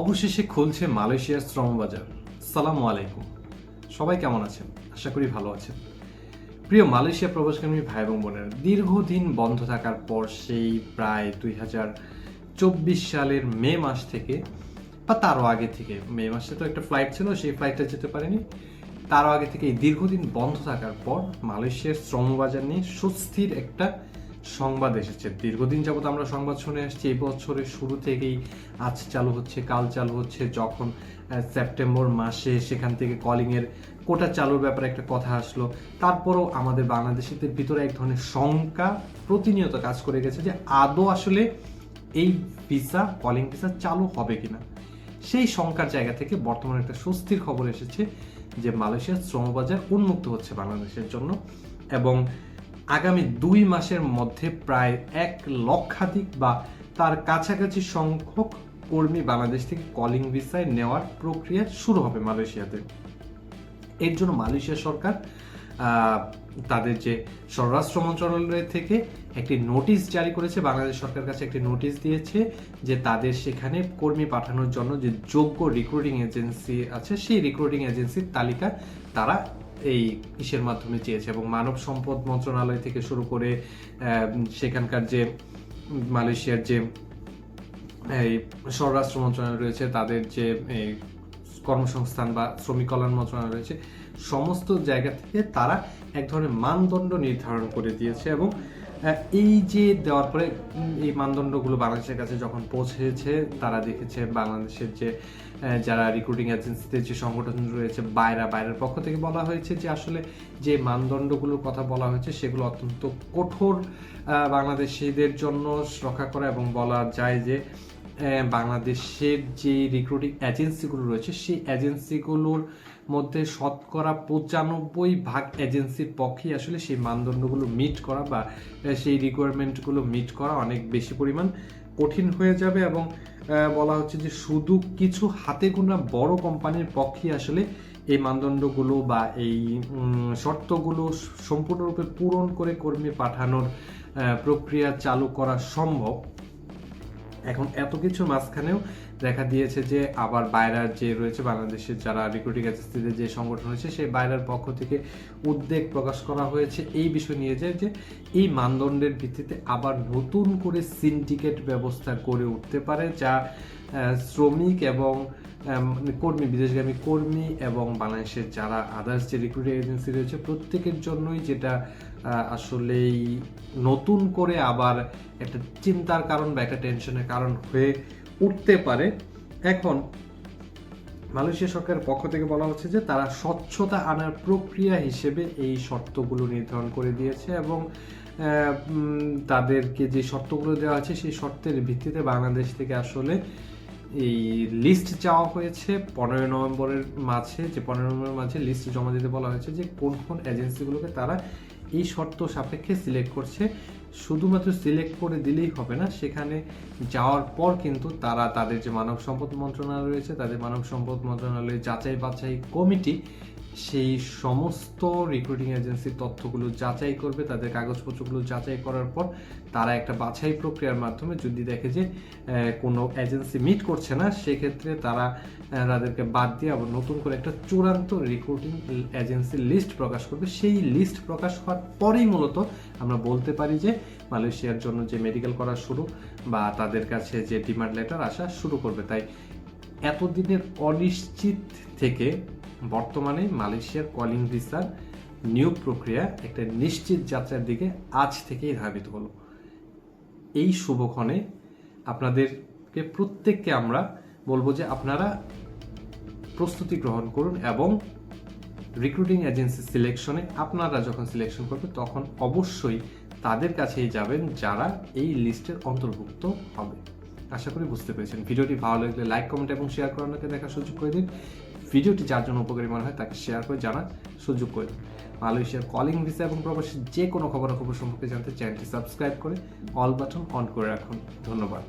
অবশেষে খুলছে মালয়েশিয়ার শ্রম বাজার সালাম আলাইকুম। সবাই কেমন আছেন? আশা করি ভালো আছেন। প্রিয় মালয়েশিয়া প্রবাসগামী ভাই এবং বোনের, দীর্ঘদিন বন্ধ থাকার পর সেই প্রায় দুই হাজার চব্বিশ সালের মে মাস থেকে, বা তারও আগে থেকে, মে মাসে তো একটা ফ্লাইট ছিল, সেই ফ্লাইটটা যেতে পারেনি। তারও আগে থেকে এই দীর্ঘদিন বন্ধ থাকার পর মালয়েশিয়ার শ্রমবাজার নিয়ে সুস্থির একটা সংবাদ এসেছে। দীর্ঘদিন যাবত আমরা সংবাদ শুনে আসছি, এই বছরের শুরু থেকেই আজ চালু হচ্ছে, কাল চালু হচ্ছে, যখন সেপ্টেম্বর মাসে সেখান থেকে কলিংয়ের কোটা চালুর ব্যাপারে একটা কথা আসলো। তারপরেও আমাদের বাংলাদেশিদের ভিতরে এক ধরনের শঙ্কা, প্রতিনিয়ত কাজ করে গেছে যে আদৌ আসলে এই ভিসা কলিং ভিসা চালু হবে কিনা। সেই শঙ্কার জায়গা থেকে বর্তমানে একটা স্বস্তির খবর এসেছে যে মালয়েশিয়ার শ্রমবাজার উন্মুক্ত হচ্ছে বাংলাদেশের জন্য এবং আগামী দুই মাসের মধ্যে প্রায় এক লক্ষাধিক বা তার কাছাকাছি সংখ্যক কর্মী বাংলাদেশ থেকে কলিং ভিসায় নেওয়ার প্রক্রিয়া শুরু হবে মালয়েশিয়াতে। এর জন্য মালয়েশিয়া সরকার তাদের যে স্বরাষ্ট্র মন্ত্রণালয় থেকে একটি নোটিশ জারি করেছে। বাংলাদেশ সরকার কাছে একটি নোটিশ দিয়েছে যে তাদের সেখানে কর্মী পাঠানোর জন্য যে যোগ্য রিক্রুটিং এজেন্সি আছে, সেই রিক্রুটিং এজেন্সির তালিকা তারা এই ইসের মাধ্যমে চেয়েছে এবং মানব সম্পদ মন্ত্রণালয় থেকে শুরু করে সেখানকার যে মালয়েশিয়ার যে, এই স্বরাষ্ট্র মন্ত্রণালয় রয়েছে, তাদের যে কর্মসংস্থান বা শ্রমিক কল্যাণ মন্ত্রণালয় রয়েছে, সমস্ত জায়গা থেকে তারা এক ধরনের মানদণ্ড নির্ধারণ করে দিয়েছে এবং এই যে দেওয়ার পরে এই মানদণ্ডগুলো বাংলাদেশের কাছে যখন পৌঁছেছে, তারা দেখেছে বাংলাদেশের যে যারা রিক্রুটিং এজেন্সিতে যে সংগঠন রয়েছে, বাইরা, বাইরের পক্ষ থেকে বলা হয়েছে যে আসলে যে মানদণ্ডগুলোর কথা বলা হয়েছে, সেগুলো অত্যন্ত কঠোর বাংলাদেশিদের জন্য রক্ষা করা এবং বলা যায় যে বাংলাদেশের যে রিক্রুটিং এজেন্সিগুলো রয়েছে, সেই এজেন্সিগুলোর মধ্যে শতকরা পঁচানব্বই ভাগ এজেন্সির পক্ষেই আসলে সেই মানদণ্ডগুলো মিট করা বা সেই রিকোয়ারমেন্টগুলো মিট করা অনেক বেশি পরিমাণ কঠিন হয়ে যাবে এবং বলা হচ্ছে যে শুধু কিছু হাতে গোনা বড় কোম্পানির পক্ষেই আসলে এই মানদণ্ডগুলো বা এই শর্তগুলো সম্পূর্ণরূপে পূরণ করে কর্মী পাঠানোর প্রক্রিয়া চালু করা সম্ভব। এখন এত কিছুর মাঝখানেও দেখা দিয়েছে যে আবার বাইরার যে রয়েছে বাংলাদেশের যারা রিক্রুটিং এজেন্সিতে যে সংগঠন রয়েছে, সেই বাইরার পক্ষ থেকে উদ্বেগ প্রকাশ করা হয়েছে। এই বিষয় নিয়ে যে যে এই মানদণ্ডের ভিত্তিতে আবার নতুন করে সিন্ডিকেট ব্যবস্থা করে উঠতে পারে, যা শ্রমিক এবং কর্মী, বিদেশগামী কর্মী এবং বাংলাদেশের যারা আদার্স যে রিক্রুটিং এজেন্সি রয়েছে, প্রত্যেকের জন্যই যেটা আসলেই নতুন করে আবার একটা চিন্তার কারণ বা একটা টেনশনের কারণ হয়ে উঠতে পারে। এখন মালয়েশিয়া সরকারের পক্ষ থেকে বলা হচ্ছে যে তারা স্বচ্ছতা আনার প্রক্রিয়া হিসেবে এই শর্তগুলো নির্ধারণ করে দিয়েছে এবং তাদেরকে যে শর্তগুলো দেওয়া আছে সেই শর্তের ভিত্তিতে বাংলাদেশ থেকে আসলে এই লিস্ট চাওয়া হয়েছে। পনেরোই নভেম্বরের মাঝে যে পনেরো নভেম্বরের মাঝে লিস্ট জমা দিতে বলা হয়েছে যে কোন কোন এজেন্সিগুলোকে তারা এই শর্ত সাপেক্ষে সিলেক্ট করছে শুধুমাত্র সিলেক্ট করে দিলেই হবে না, সেখানে যাওয়ার পর কিন্তু তারা তাদের যে মানব সম্পদ মন্ত্রণালয় রয়েছে, তাদের মানব সম্পদ মন্ত্রণালয়ের যাচাই বাছাই কমিটি সেই সমস্ত রিক্রুটিং এজেন্সির তথ্যগুলো যাচাই করবে, তাদের কাগজপত্রগুলো যাচাই করার পর তারা একটা বাছাই প্রক্রিয়ার মাধ্যমে যদি দেখে যে কোনো এজেন্সি মিট করছে না, সেক্ষেত্রে তারা তাদেরকে বাদ দিয়ে আবার নতুন করে একটা চূড়ান্ত রিক্রুটিং এজেন্সির লিস্ট প্রকাশ করবে। সেই লিস্ট প্রকাশ হওয়ার পরেই মূলত আমরা বলতে পারি যে মালয়েশিয়ার জন্য যে মেডিকেল করা শুরু বা তাদের কাছে যে ডিমান্ড লেটার আসা শুরু করবে। তাই এতদিনের অনিশ্চিত থেকে বর্তমানে মালয়েশিয়ার কলিং ভিসার নিয়োগ প্রক্রিয়া একটা নিশ্চিত যাত্রার দিকে আজ থেকেই ধাবিত হলো। এই শুভক্ষণে আপনাদেরকে প্রত্যেককে আমরা বলব যে আপনারা প্রস্তুতি গ্রহণ করুন এবং রিক্রুটিং এজেন্সি সিলেকশনে আপনারা যখন সিলেকশন করবেন, তখন অবশ্যই তাদের কাছেই যাবেন যারা এই লিস্টের অন্তর্ভুক্ত হবে। আশা করি বুঝতে পেরেছেন। ভিডিওটি ভালো লাগলে লাইক, কমেন্ট এবং শেয়ার করানোকে দেখার সুযোগ করে দিন। ভিডিওটি যার জন্য উপকারী মনে হয় তাকে শেয়ার করে জানার সুযোগ করে দিন। মালয়েশিয়ার কলিং ভিসা এবং প্রবাসী যে কোনো খবরাখবর সম্পর্কে জানতে চ্যানেলটি সাবস্ক্রাইব করে অল বাটন অন করে রাখুন। ধন্যবাদ।